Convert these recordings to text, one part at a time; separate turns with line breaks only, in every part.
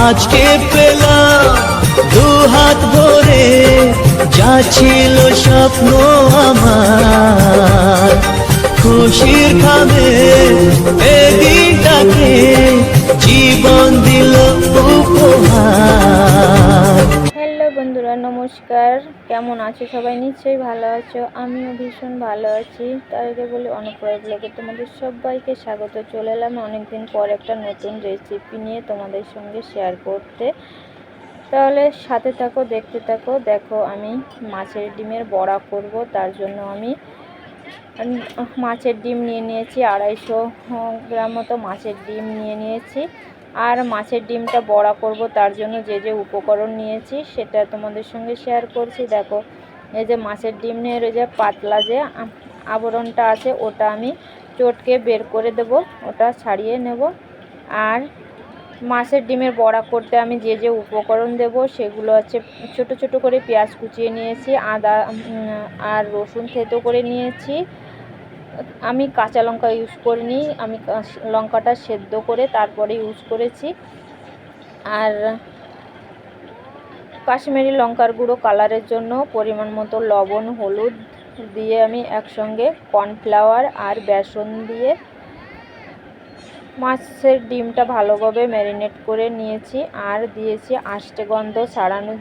আজকে পেলাম দু হাত ভরে যা স্বপ্ন আমার। খুশির খাবে এদিনটাকে জীবন দিল
কেমন আছো? সবাই নিশ্চয়ই ভালো আছো। আমিও ভীষণ ভালো আছি। তার আগে বলি অনেক পরে ব্লগে তোমাদের সবাইকে স্বাগত। চলে এলাম অনেকদিন পর একটা নতুন রেসিপি নিয়ে তোমাদের সঙ্গে শেয়ার করতে। তাহলে সাথে থাকো, দেখতে থাকো। দেখো, আমি মাছের ডিমের বড়া করব। তার জন্য আমি মাছের ডিম নিয়ে নিয়েছি। আড়াইশো গ্রাম মতো মাছের ডিম নিয়ে নিয়েছি। আর মাছের ডিমটা বড়া করব, তার জন্য যে যে উপকরণ নিয়েছি সেটা তোমাদের সঙ্গে শেয়ার করছি। দেখো, এই যে মাছের ডিমের ওই যে পাতলা যে আবরণটা আছে, ওটা আমি চটকে বের করে দেব, ওটা ছাড়িয়ে নেব। আর মাছের ডিমের বড়া করতে আমি যে যে উপকরণ দেব, সেগুলো হচ্ছে ছোট ছোট করে পেঁয়াজ কুচিয়ে নিয়েছি, আদা আর রসুন থেতো করে নিয়েছি। আমি কাঁচা লঙ্কা ইউজ করিনি, আমি লঙ্কাটা সেদ্ধ করে তারপরে ইউজ করেছি। আর কাশ্মীরি লঙ্কার গুঁড়ো কালারের জন্য পরিমাণ মতো লবণ, হলুদ দিয়ে আমি একসঙ্গে কর্নফ্লাওয়ার আর বেসন দিয়ে মাছের ডিমটা ভালোভাবে ম্যারিনেট করে নিয়েছি আর দিয়েছি আষ্টে গন্ধ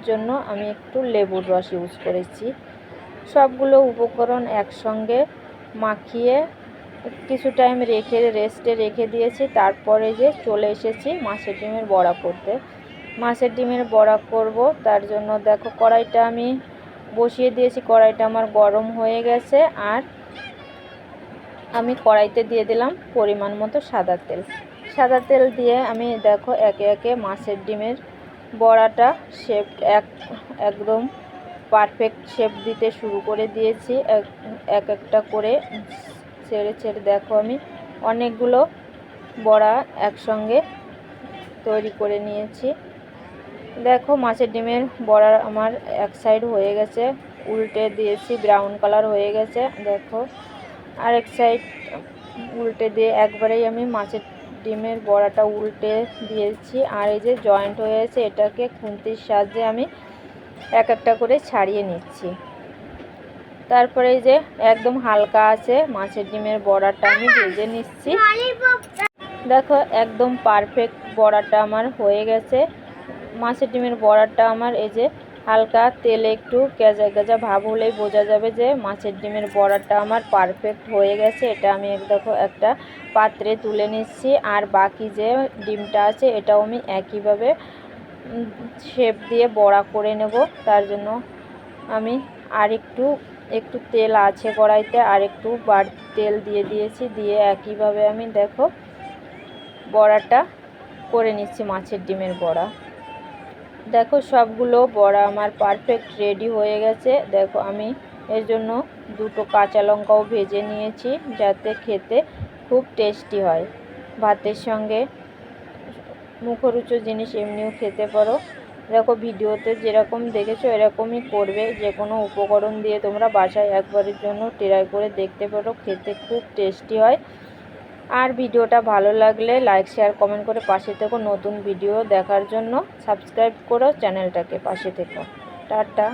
জন্য আমি একটু লেবুর রস ইউজ করেছি। সবগুলো উপকরণ একসঙ্গে মাখিয়ে কিছু টাইম রেখে রেস্টে রেখে দিয়েছি। তারপরে যে চলে এসেছি মাছের ডিমের বড়া করতে। মাছের ডিমের বড়া করব, তার জন্য দেখো কড়াইটা আমি বসিয়ে দিয়েছি। কড়াইটা আমার গরম হয়ে গেছে আর আমি কড়াইতে দিয়ে দিলাম পরিমাণ মতো সাদা তেল। সাদা তেল দিয়ে আমি দেখো একে একে মাছের ডিমের বড়াটা শেপ এক, একদম পারফেক্ট শেপ দিতে শুরু করে দিয়েছি। এক এক একটা করে ছেড়ে ছেড়ে দেখো আমি। অনেকগুলো বড়া একসঙ্গে তৈরি করে নিয়েছি। দেখো মাছের ডিমের বড়া আমার এক সাইড হয়ে গেছে, উল্টে দিয়েছি ব্রাউন কালার হয়ে গেছে, দেখো। আর এক সাইড উল্টে দিয়ে একবারেই আমি মাছের ডিমের বড়াটা উল্টে দিয়েছি। আর এই যে জয়েন্ট হয়েছে এটাকে খুন্তির সাহায্যে আমি এক একটা করে ছাড়িয়ে নিচ্ছি। তারপরে এই যে একদম হালকা আছে মাছের ডিমের বড়াটা আমি ভেজে নিচ্ছি। দেখো একদম পারফেক্ট বড়াটা আমার হয়ে গেছে। মাছের ডিমের বড়াটা আমার এই যে হালকা তেলে একটু গেজা গেজা ভাব হলেই বোঝা যাবে যে মাছের ডিমের বড়াটা আমার পারফেক্ট হয়ে গেছে। এটা আমি এক দেখো একটা পাত্রে তুলে নিচ্ছি। আর বাকি যে ডিমটা আছে এটাও আমি একইভাবে শেপ দিয়ে বড়া করে নেব। তার জন্য আমি আর একটু একটু তেল আছে কড়াইতে, আর একটু বাড়তি তেল দিয়ে দিয়েছি। দিয়ে একইভাবে আমি দেখো বড়াটা করে নিচ্ছি, মাছের ডিমের বড়া। দেখো সবগুলো বড়া আমার পারফেক্ট রেডি হয়ে গেছে। দেখো আমি এর জন্য দুটো কাঁচা লঙ্কাও ভেজে নিয়েছি যাতে খেতে খুব টেস্টি হয়। ভাতের সঙ্গে মুখরোচক জিনিস এমনিও খেতে পারো। দেখো ভিডিওতে যেরকম দেখেছ এরকমই করবে। যে কোনো উপকরণ দিয়ে তোমরা বাসায় একবারের জন্য ট্রাই করে দেখতে পারো, খেতে খুব টেস্টি হয়। আর ভিডিওটা ভালো লাগলে লাইক শেয়ার কমেন্ট করে পাশে থেকো নতুন ভিডিও দেখার জন্য। সাবস্ক্রাইব করো চ্যানেলটাকে পাশে থেকো। টাটা।